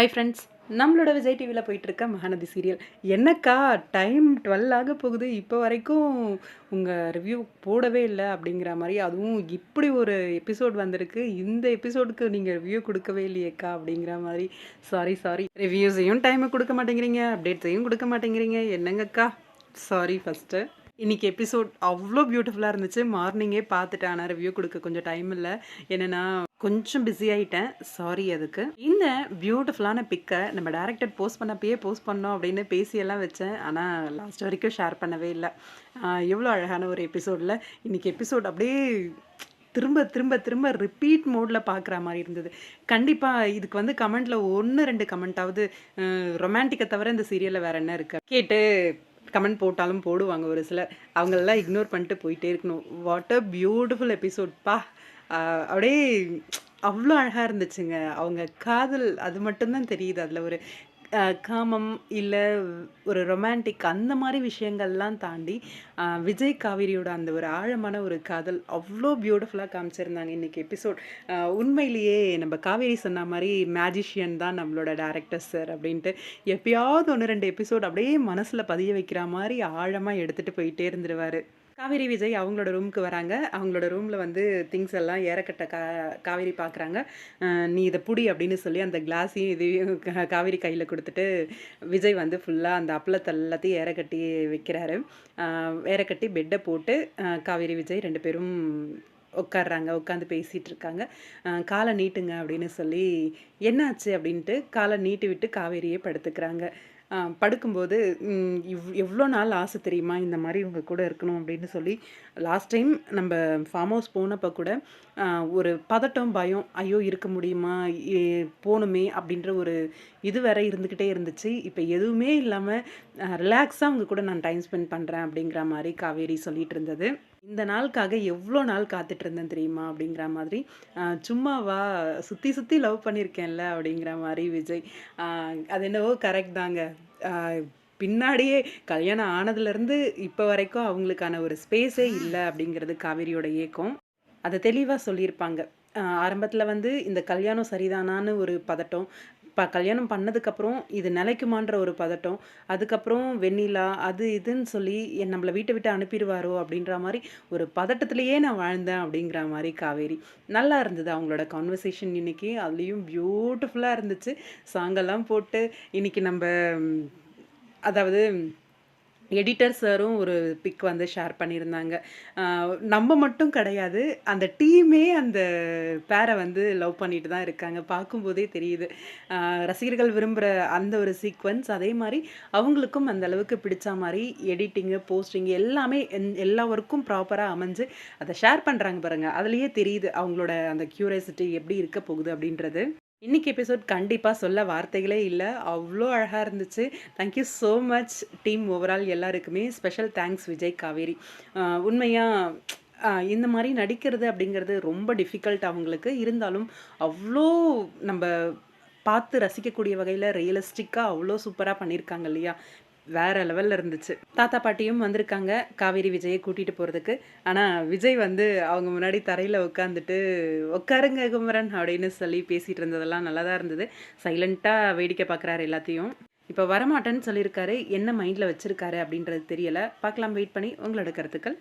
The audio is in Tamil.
ஹை ஃப்ரெண்ட்ஸ் நம்மளோட விஜய் டிவியில் போயிட்டுருக்க மகாநதி சீரியல் என்னக்கா டைம் டுவெல் ஆக போகுது. இப்போ வரைக்கும் உங்கள் ரிவ்யூ போடவே இல்லை அப்படிங்கிற மாதிரி அதுவும் இப்படி ஒரு எபிசோட் வந்திருக்கு. இந்த எபிசோடுக்கு நீங்கள் ரிவ்யூ கொடுக்கவே இல்லையேக்கா அப்படிங்கிற மாதிரி. சாரி சாரி ரிவ்யூஸையும் டைமை கொடுக்க மாட்டேங்கிறீங்க அப்டேட்ஸையும் கொடுக்க மாட்டேங்கிறீங்க. என்னங்கக்கா? சாரி ஃபஸ்ட்டு இன்றைக்கி எபிசோட் அவ்வளோ பியூட்டிஃபுல்லாக இருந்துச்சு. மார்னிங்கே பார்த்துட்டேன். ஆனால் ரிவ்யூ கொடுக்க கொஞ்சம் டைம் இல்லை. என்னென்னா கொஞ்சம் பிஸி ஆகிட்டேன் சாரி அதுக்கு. இந்த பியூட்டிஃபுல்லான பிக்கை நம்ம டேரக்டர் போஸ்ட் பண்ணப்பயே போஸ்ட் பண்ணோம் அப்படின்னு பேசியெல்லாம் வச்சேன். ஆனால் லாஸ்ட் வரைக்கும் ஷேர் பண்ணவே இல்லை. எவ்வளோ அழகான ஒரு எபிசோடில் இன்னைக்கு எபிசோட் அப்படியே திரும்ப திரும்ப திரும்ப ரிப்பீட் மோடில் பார்க்குற மாதிரி இருந்தது. கண்டிப்பாக இதுக்கு வந்து கமெண்ட்டில் ஒன்று ரெண்டு கமெண்ட்டாவது ரொமான்டிக்கை தவிர இந்த சீரியலில் வேறு என்ன இருக்குது கேட்டு கமெண்ட் போட்டாலும் போடுவாங்க ஒரு சிலர். அவங்களெல்லாம் இக்னோர் பண்ணிட்டு போயிட்டே இருக்கணும். வாட் அ பியூட்டிஃபுல் எபிசோட்ப்பா அப்படியே அவ்வளோ அழகாக இருந்துச்சுங்க. அவங்க காதல் அது மட்டும்தான் தெரியுது. அதில் ஒரு காமம் இல்லை ஒரு ரொமான்டிக் அந்த மாதிரி விஷயங்கள்லாம் தாண்டி விஜய் காவிரியோட அந்த ஒரு ஆழமான ஒரு காதல் அவ்வளோ பியூட்டிஃபுல்லாக காமிச்சிருந்தாங்க. இன்றைக்கி எபிசோட் உண்மையிலேயே நம்ம காவேரி சொன்ன மாதிரி மேஜிஷியன் தான் நம்மளோட டேரக்டர் சார் அப்படின்ட்டு எப்பயாவது ஒன்று ரெண்டு எபிசோட் அப்படியே மனசில் பதிய வைக்கிற மாதிரி ஆழமாக எடுத்துகிட்டு போயிட்டே இருந்துருவார். காவேரி விஜய் அவங்களோட ரூமுக்கு வராங்க. அவங்களோட ரூமில் வந்து திங்ஸ் எல்லாம் ஏறக்கட்ட கா காவேரி பார்க்குறாங்க நீ இதை புடி அப்படின்னு சொல்லி அந்த கிளாஸையும் இதையும் காவேரி கையில் கொடுத்துட்டு விஜய் வந்து ஃபுல்லாக அந்த அப்பளத்தை எல்லாத்தையும் ஏற கட்டி வைக்கிறாரு ஏறக்கட்டி பெட்டை போட்டு காவேரி விஜய் ரெண்டு பேரும் உட்காடுறாங்க உட்காந்து பேசிகிட்டு இருக்காங்க. காலை நீட்டுங்க அப்படின்னு சொல்லி என்னாச்சு அப்படின்ட்டு காலை நீட்டி விட்டு காவேரியே படுத்துக்கிறாங்க. படுக்கும்போது இவ் எவ்வளோ நாள் ஆசை தெரியுமா? இந்த மாதிரி இவங்க கூட இருக்கணும் அப்படின்னு சொல்லி லாஸ்ட் டைம் நம்ம ஃபார்ம் ஹவுஸ் போனப்போ கூட ஒரு பதட்டம் பயம் ஐயோ இருக்க முடியுமா? ஏ- போகணுமே அப்படின்ற ஒரு இது வேற இருந்துக்கிட்டே இருந்துச்சு. இப்போ எதுவுமே இல்லாமல் ரிலாக்ஸாக அவங்க கூட நான் டைம் ஸ்பெண்ட் பண்ணுறேன் அப்படிங்கிற மாதிரி காவேரி சொல்லிட்டு இருந்தது. இந்த நாளுக்காக எவ்வளோ நாள் காத்துட்டு இருந்தேன் தெரியுமா? அப்படிங்கிற மாதிரி சும்மாவா சுற்றி சுற்றி லவ் பண்ணியிருக்கேன்ல அப்படிங்கிற மாதிரி விஜய். அது என்னவோ கரெக்ட் தாங்க. பின்னாடியே கல்யாணம் ஆனதுலேருந்து இப்போ வரைக்கும் அவங்களுக்கான ஒரு ஸ்பேஸே இல்லை அப்படிங்கிறது காவேரியோட ஏக்கம். அதை தெளிவாக சொல்லியிருப்பாங்க. ஆரம்பத்தில் வந்து இந்த கல்யாணம் சரிதானான்னு ஒரு பதட்டம் இப்போ கல்யாணம் பண்ணதுக்கப்புறம் இது நிலைக்குமான்ற ஒரு பதட்டம். அதுக்கப்புறம் வெண்ணிலா அது இதுன்னு சொல்லி என் நம்மளை வீட்டை விட்டு அனுப்பிடுவாரோ அப்படின்ற மாதிரி ஒரு பதட்டத்திலேயே நான் வாழ்ந்தேன் அப்படிங்கிற மாதிரி காவேரி. நல்லா இருந்தது அவங்களோட கான்வர்சேஷன் இன்னைக்கு. அதுலேயும் பியூட்டிஃபுல்லாக இருந்துச்சு. சாங்கெல்லாம் போட்டு இன்னைக்கு நம்ம அதாவது எடிட்டர் சாரும் ஒரு பிக் வந்து ஷேர் பண்ணியிருந்தாங்க. நம்ம மட்டும் கிடையாது அந்த டீமே அந்த பேரை வந்து லவ் பண்ணிட்டு தான் இருக்காங்க. பார்க்கும்போதே தெரியுது. ரசிகர்கள் விரும்புகிற அந்த ஒரு சீக்வன்ஸ் அதே மாதிரி அவங்களுக்கும் அந்த அளவுக்கு பிடிச்ச மாதிரி எடிட்டிங்கு போஸ்டிங்கு எல்லாமே எல்லா ஒர்க்கும் ப்ராப்பராக அமைஞ்சு அதை ஷேர் பண்ணுறாங்க பாருங்கள் அதுலேயே தெரியுது அவங்களோட அந்த க்யூரியாசிட்டி எப்படி இருக்க போகுது அப்படின்றது. இன்னைக்கு எபிசோட் கண்டிப்பாக சொல்ல வார்த்தைகளே இல்லை. அவ்வளோ அழகாக இருந்துச்சு. Thank you so much team overall எல்லாருக்குமே. Special thanks Vijay Kaveri. உண்மையாக இந்த மாதிரி நடிக்கிறது அப்படிங்கிறது ரொம்ப டிஃபிகல்ட் அவங்களுக்கு. இருந்தாலும் அவ்வளோ நம்ம பார்த்து ரசிக்கக்கூடிய வகையில் ரியலிஸ்டிக்காக அவ்வளோ சூப்பராக பண்ணியிருக்காங்க இல்லையா? வேற லெவலில் இருந்துச்சு. தாத்தா பாட்டியும் வந்திருக்காங்க. காவேரி விஜயை கூட்டிகிட்டு போகிறதுக்கு ஆனால் விஜய் வந்து அவங்க முன்னாடி தரையில் உட்காந்துட்டு உட்காருங்க குமரன் அப்படின்னு சொல்லி பேசிகிட்டு இருந்ததெல்லாம் நல்லா தான் இருந்தது. சைலண்ட்டாக வேடிக்கை பார்க்குறாரு எல்லாத்தையும். இப்போ வரமாட்டேன்னு சொல்லியிருக்காரு. என்ன மைண்டில் வச்சுருக்காரு அப்படின்றது தெரியலை. பார்க்கலாம் வெயிட் பண்ணி உங்களோட கருத்துக்கள்.